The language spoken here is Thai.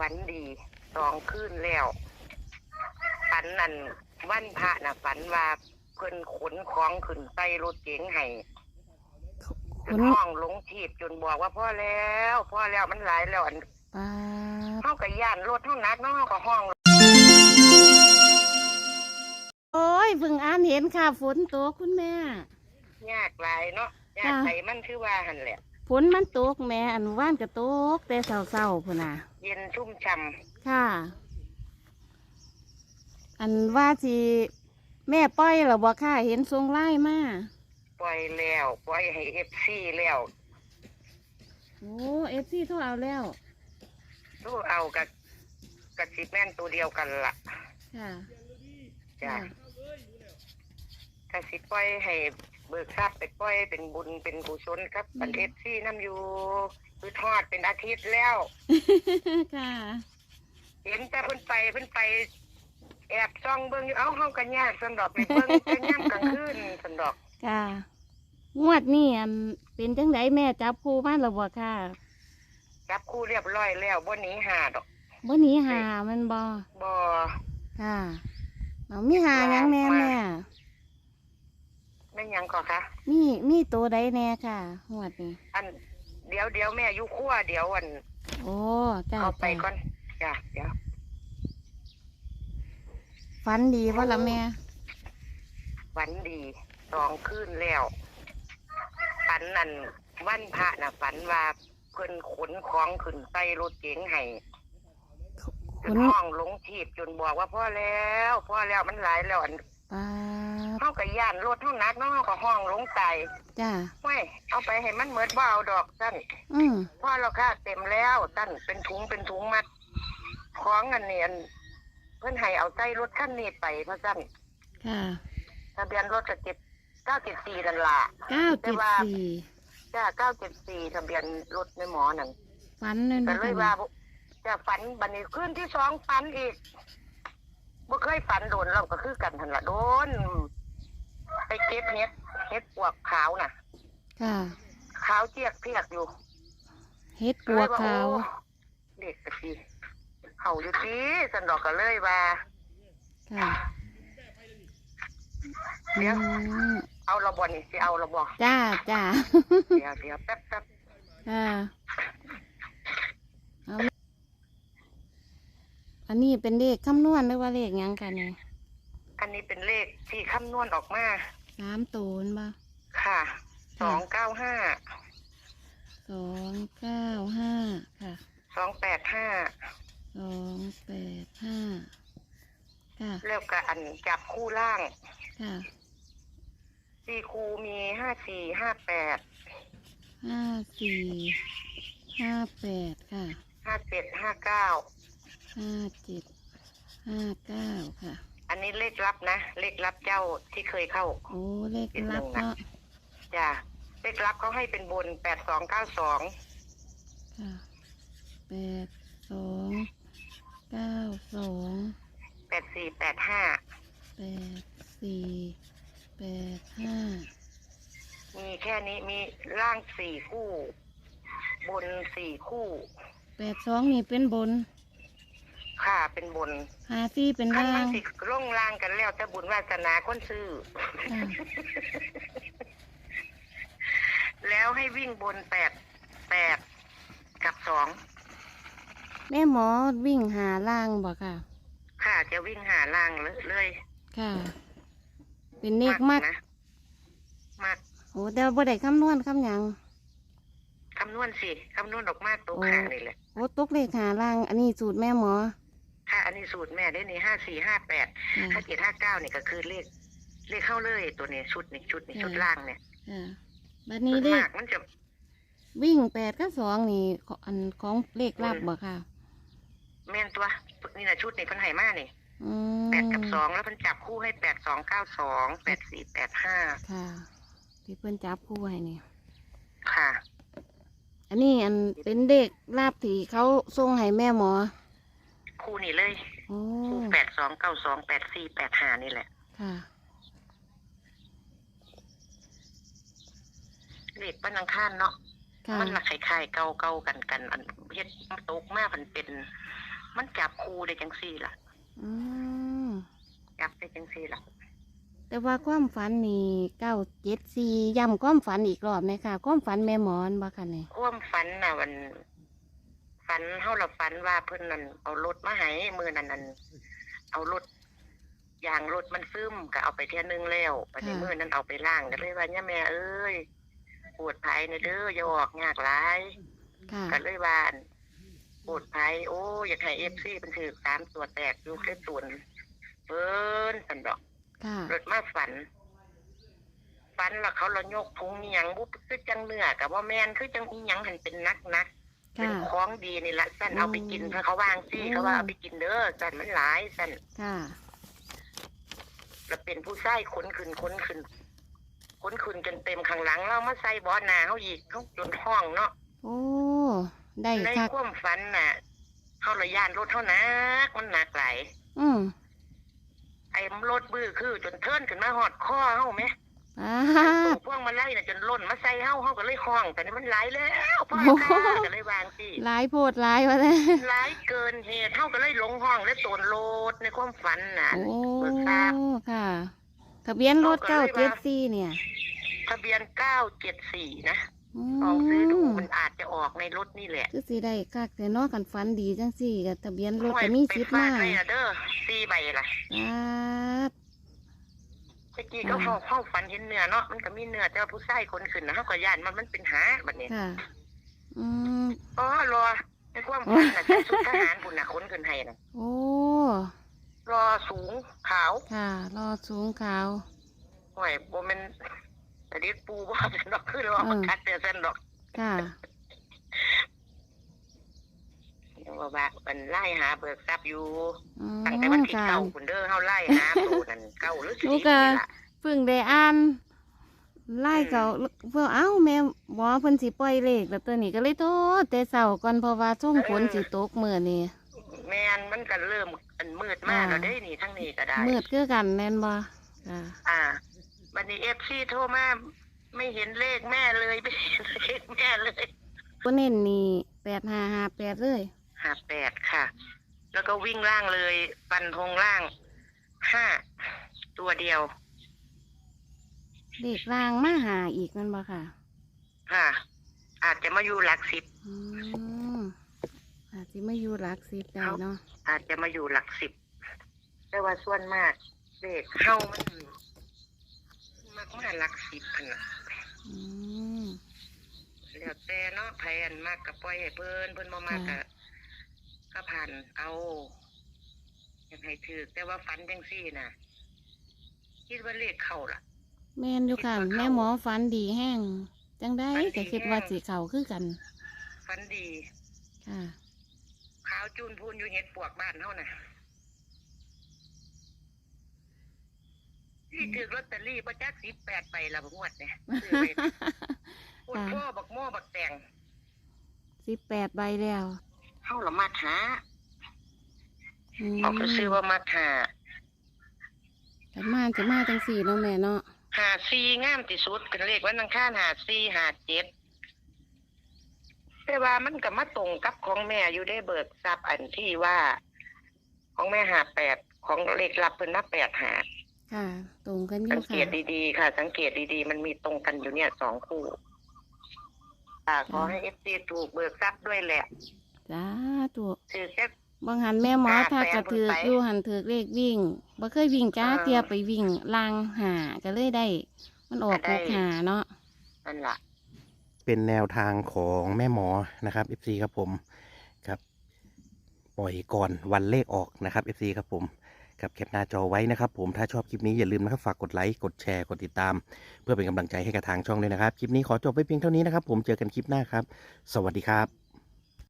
ฝันดีสองคืนแล้วฝันนั่นวันพระน่ะฝันว่าเพิ่นขนของขึ้นใส่รถเก๋งให้จขนนห้องหลงทีบจนบอกว่าพ่อแล้วพ่อแล้วมันหลายแล้วอันปาดเฮาก็ย่านรถเฮานักเนาะเฮาก็ห้อง โอ้ยเพิ่งอ่านเห็นค่ะฝนตกคุณแม่ ยากหลายเนาะยากค่ะไปมันคือว่าหั่นแหละ ฝนมันตกแม่อันว่านก็ตก แต่เศร้าๆพุ่นน่ะ เย็นชุ่มช่ำค่ะ อันว่าสิแม่ป้อยเหรอบ่ค่ะ เห็นทรงไล่มาปล่อยแล้วปล่อยให้ FC แล้วโอ้เอฟซีโทรเอาแล้ว สู้เอากับกับสิแม่นตัวเดียวกันล่ะค่ะจ้ะค่ะกสิปล่อยให้ เบิกทรัพย์ไปปล่อยเป็นบุญเป็นกุศลครับบันเอฟซีน้ำอยู่คือทอดเป็นอาทิตย์แล้ว ค่ะ เห็นแต่เพิ่นไปเพิ่นไป แอบซ่องเบิ่งอยู่เอ้าเฮากันยากสันดอกไปเบิ่งแต่ย่ำกลางคืนสันดอกค่ะ งวดนี้อันเป็นจังไดแม่จับคู่มาแล้วบ่ค่ะ จับคู่เรียบร้อยแล้วบ่หนีหาดอกบ่หนีหามันบ่บ่ค่ะเอามีหาหยังแน่แม่แม่นหยังก่อคะมีมีตัวใดแน่ค่ะงวดนี้อันเดี๋ยวเดี๋ยวแม่อยู่ครัวเดี๋ยวอันโอ้จ้าเอาไปจ้าก่อนจ้ะเดี๋ยวฝันดีว่าละแม่ฝันดีสองคืนแล้วฝันนั่นวันพระน่ะฝันว่าเพิ่นขนของขึ้นใส่รถเก๋งให้จขนนห้องหลงทีบจนบอกว่าพ่อแล้วพ่อแล้วมันหลายแล้วอัน ปาด เฮาก็ย่านรถเฮานักเนาะเฮาก็ห้องหลงใจจ้าห้วยเอาไปให้มันเหมือนบ่เอาดอกสั้นอืมพ่อเราค่าเต็มแล้วสั้นเป็นถุงเป็นถุงมัดของอันนี้อันเพิ่นให้เอาใส่รถคันนี้ไปเพราะสั้นค่ะทะเบียนรถก็เจ็ดเก้าเจ็ดสี่นั่นล่ะ เก้าเจ็ดสี่จ้าเก้าเจ็ดสี่ทะเบียนรถในหมอนั่นฝันเลยก็นะเลยว่าบ่จะฝันบันนี้ขึ้นที่สองฝันอีกบ่เคยฝันโดนเราก็คือกันทันละโดนไป เก็บเห็ดเห็ดปวกขาวน่ะค่ะขาวเจียกเพียกอยู่เฮ็ดปัวขาวโอ้เด็กกะทีเขาอยู่ทีสันดอกก็เลยว่าค่ะเดี๋ยวอืมเอาระบอนี่สิเอาระบอจ้าจ้าเดี๋ยวเดี๋ยวแป๊บแป๊บค่ะเอาอันนี้เป็นเลขคำนวณหรือว่าเลขหยังกันเนี่ยอันนี้เป็นเลขที่คำนวณออกมา สามตัวนั่นบ่ค่ะ สองเก้าห้า สองเก้าห้าค่ะ สองแปดห้า สองแปดห้าค่ะแล้วก็อันจับคู่ล่าง ค่ะสี่คูมีห้าสี่ห้าแปด ห้าสี่ห้าแปดค่ะ ห้าเจ็ดห้าเก้า ห้าเจ็ดห้าเก้าค่ะ อันนี้เลขลับนะ เลขลับเจ้าที่เคยเข้าโอ้เลขลับเนาะจ้ะเลขลับเขาให้เป็นบนแปดสองเก้าสองค่ะแปดสองเก้าสองแปดสี่แปดห้าแปดสี่แปดห้ามีแค่นี้มีล่างสี่คู่ บนสี่คู่แปดสองนี่เป็นบน ค่ะเป็นบนหาซี่เป็นขั้นล่ามันง สิล่งล่างกันแล้วจะบุญวาสนาคนซื้อ ค่ะ แล้วให้วิ่งบนแปดแปดกับสองแม่หมอวิ่งหาล่างบ่ค่ะ ค่ะจะวิ่งหาล่างเลยเลยค่ะ เป็นเลขมากนะมากโอ้แต่ว่าบ่ได้คำนวณคำหยัง คำนวณสิคำนวณออกมาตัวโอ้ ขานี่แหละ โอ้ตกเลขหาล่าง อันนี้สูตรแม่หมอ ค่ะอันนี้สูตรแม่ได้นี่ห้าสี่ห้าแปดค่ะห้าเจ็ดห้าเก้านี่ก็คือเลข เลขเข้าเลยตัวนี้ชุดนี้ชุดนี้ค่ะชุดล่างเนี่ยค่ะบัดส่นี้วนเลขมากมันจะวิ่งแปดกับสองนี่ขออันของเลขลับบ่ค่ะ แม่นตัวนี่นะชุดนี้เพันไหมานี่อืมแปดกับสองแล้วเพันจับคู่ให้แปดสองเก้าสองแปดสี่แปดห้าค่ะ ที่เพิ่นจับคู่ให้นี่ ค่ะ อันนี้อันเป็นเด็กลาบที่เขาส่งให้แม่หมอ คู่นี้เลย โอ้คู่แปดสองเก้าสองแปดสี่แปดห้านี่แหละ ค่ะ เลขบ้านอังคารเนาะ ค่ะ มันละคล้ายๆเก่าเก่าๆกันกันอันเฮ็ดตกมากมันเป็น มันจับคู่ได้จังซี่ล่ะ อืม จับได้จังซี่ล่ะ แต่ว่าความฝันนี่เก้าเจ็ดสี่ย้ำความฝันอีกรอบไหมค่ะ ความฝันแม่หมอนบ่ค่ะเนี่ยความฝันน่ะมัน ฝันเฮาละฝันว่าเพิ่นนั่นเอารถมาให้มื้อนั้นนั่นเอารถยางรถมันซึมก็เอาไปเที่ยนึงแล้วบัดนี้มื้อนั้นเอาไปล้างก็เลยว่าเนี่ยแม่เอ้ยปวดภายในเด้ออย่าออกยากหลายค่ะก็เลยว่าอั่นปวดภายโอ้อยากให้ FC มันถือสามตัวแตกอยู่แค่ส่วนเพิ่นสันดอกค่ะรถมาฝัน ฝันแล้วเขาเรายกพุงอหยังบุคือจังเนื้อกับว่าแมนคือจังอีหยังหันเป็นนักนักๆ เป็นค่ะของดีนี่ละสั่นเอาไปกินอืมถ้าเขาวางซี่อืมเขาว่าเอาไปกินเด้อสั่นมันหลายสั่นค่ะ แล้วเป็นผู้ใส่ขนขึ้นขนขึ้นขนขึ้นจนเต็มข้างหลังเรามาใส่บอหนาเขาอีกเขาจนห้องเนาะโอ้ได้ในค่ะความฝันน่ะเขาระยานรถเท่านักมันหนักหลายอืมไอ้รถบื้อคือจนเทินขึ้นมาหอดข้อเฮาไหม อ่าตัวพวงมาไล่น่ะจนล่นมาใส่เฮาเฮาก็เลยคล้องแต่นี่มันไหลแล้วพ่อโอ้โหค่ะก็เลยวางสิหลายโพดหลายวะเนี่ยไหลเกินเหตุเฮาก็เลยหลงห้องและโตนโลดในความฝันน่ะโอ้เบิกทราบค่ะ ทะเบียนรถเอาเก้าก็เลยเจ็ดว่าสี่เนี่ยทะเบียน974นะอืลองซื้อดูมมันอาจจะออกในรถนี่แหละคือสิได้คักแต่เนอกันฝันดีจังสี่กับทะเบียนรถห้อยก็มีไปสิทธิ์ฟาดมาเลยนะเด้อสี่ใบล่ะครับ เมื่อกี้ก็เข้าเข้าฝันเห็นเนื้อเนาะมันก็มีเนื้อแต่ว่าผู้ชายคนขึ้นนะเฮาก็ย่านมันมันเป็นหาบัดนี้ค่ะ อืม อ๋อรอในความฝันน่ะใส่ชุดทหารพุ่นน่ะคนขึ้นให้น่ะโอ้ รอสูงขาวค่ะ รอสูงขาว ห่วยบ่แม่นแต่เด็กปูบ่เป็นดอกคือรออืมคัดเตือนเส้นดอก ค่ะ เดี๋ยวว่าบากมันไล่หาเบิกทรัพย์อยู่อืมตั้งแต่วันที่ค่ะ เก้าคุณเด้อเฮาไล่หาตัวนั่นเก้าหรือหนูสี่ก็ นี่ล่ะ เพิ่งได้อ่านไล่เขาเพื่อเอ้าแม่หมอเพิ่นสิปล่อยเลขแล้วตัวนี้ก็เลยโทษแต่เช้าก่อนเพราะว่าช่วงฝนสิตกมื้อนี้ แม่นมันก็เริ่มอันมืดมากอ่า แล้วเด้นี่ทั้งนี้ก็ได้ มืดคือกันแม่นบ่ค่ะ อ่าวันนี้ FC โทรมาไม่เห็นเลขแม่เลยไม่เห็นเลขแม่เลยตัวเน้นนี่8558เลย ห้าแปดค่ะ แล้วก็วิ่งล่างเลยฟันธงล่างห้าตัวเดียวเลขรางมาหาอีกแม่นบ่ค่ะค่ะ อาจจะมาอยู่หลักสิบ อืมอาจสิมาอยู่หลักสิบได้เนาะอาจจะมาอยู่หลักสิบ แต่ว่าส่วนมากเด็กเข้ามันมากมาหลักสิบพันน่ะอืม แล้วแต่เนาะแผนมากกับปล่อยให้เพิ่นเพิ่นบ่มากค่ะกับ ก็ผ่านเอาอยากให้ถือแต่ว่าฝันจังซี่น่ะ คิดว่าเลขเข้าล่ะ แม่นอยู่ค่ะคิดว่าเขาแม่หมอฝันดีแห้ง จังได้ฝันดีก็คิดว่าสิเขาคือกัน ฝันดีค่ะ ขาวจูนพูนอยู่เฮ็ดปวกบ้านเฮาน่ะที่ถือลอตเตอรี่ประจักสิบแปดไปละบ่งวดเนี่ยซื้อไว้พูดพ่อบักโม่บักแตงสิบแปดใบแล้ว เฮาละมาหาอืมเขาก็ซื้อว่ามาหากันมาจะมาจังสี่เนาะแม่เนาะหาซีงามที่สุดเป็นเลขวันอังคารหาซีหาเจ็ดแต่ว่ามันก็มาตรงกับของแม่อยู่ได้เบิกทรัพย์อันที่ว่า ของแม่หาแปดของเลขลับเพิ่นนับแปดหาค่ะ ตรงกันอสัยู่งเกค่ะตดีๆค่ะ สังเกตดีๆ มันมีตรงกันอยู่เนี่ยสองคู่อ่าขอให้เอฟซีถูกเบิกทรัพย์ด้วยแหละ จ้าตัวถือแค่ บางหันแม่หมออ่าถ้าแฟนกระถือกคนไปอยู่หันถือกเลขวิ่งบ่เคยวิ่งจ้าอ่าเทียไปวิ่งลางหาก็เลยได้ มันออกได้หกหาเนาะ นั่นล่ะ เป็นแนวทางของแม่หมอนะครับ FC ครับผมครับปล่อยก่อนวันเลขออกนะครับ FC ครับผมครับแคปหน้าจอไว้นะครับ ผมถ้าชอบคลิปนี้อย่าลืมนะครับฝากกดไลค์กดแชร์กดติดตาม เพื่อเป็นกำลังใจให้กับทางช่องด้วยนะครับ คลิปนี้ขอจบไว้เพียงเท่านี้นะครับ ผมเจอกันคลิปหน้าครับ สวัสดีครับ